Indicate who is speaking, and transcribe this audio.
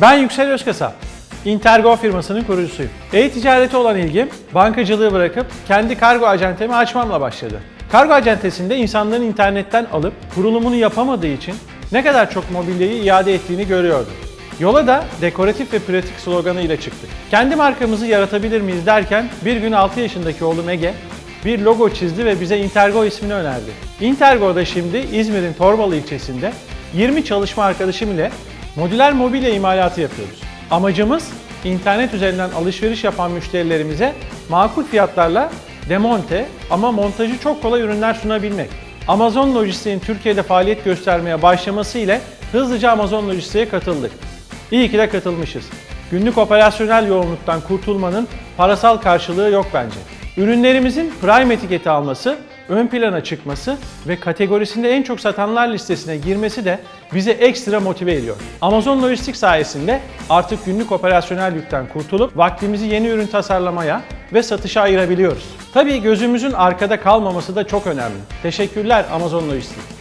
Speaker 1: Ben Yüksel Özkasap. Intergo firmasının kurucusuyum. E-ticarete olan ilgim bankacılığı bırakıp kendi kargo acentemi açmamla başladı. Kargo acentesinde insanların internetten alıp kurulumunu yapamadığı için ne kadar çok mobilyayı iade ettiğini görüyordum. Yola da dekoratif ve pratik sloganı ile çıktık. Kendi markamızı yaratabilir miyiz derken bir gün 6 yaşındaki oğlum Ege bir logo çizdi ve bize Intergo ismini önerdi. Intergo'da şimdi İzmir'in Torbalı ilçesinde 20 çalışma arkadaşım ile modüler mobilya imalatı yapıyoruz. Amacımız internet üzerinden alışveriş yapan müşterilerimize makul fiyatlarla demonte ama montajı çok kolay ürünler sunabilmek. Amazon Lojistik'in Türkiye'de faaliyet göstermeye başlaması ile hızlıca Amazon Lojistik'e katıldık. İyi ki de katılmışız. Günlük operasyonel yoğunluktan kurtulmanın parasal karşılığı yok bence. Ürünlerimizin Prime etiketi alması, ön plana çıkması ve kategorisinde en çok satanlar listesine girmesi de bizi ekstra motive ediyor. Amazon Lojistik sayesinde artık günlük operasyonel yükten kurtulup vaktimizi yeni ürün tasarlamaya ve satışa ayırabiliyoruz. Tabii gözümüzün arkada kalmaması da çok önemli. Teşekkürler Amazon Lojistik.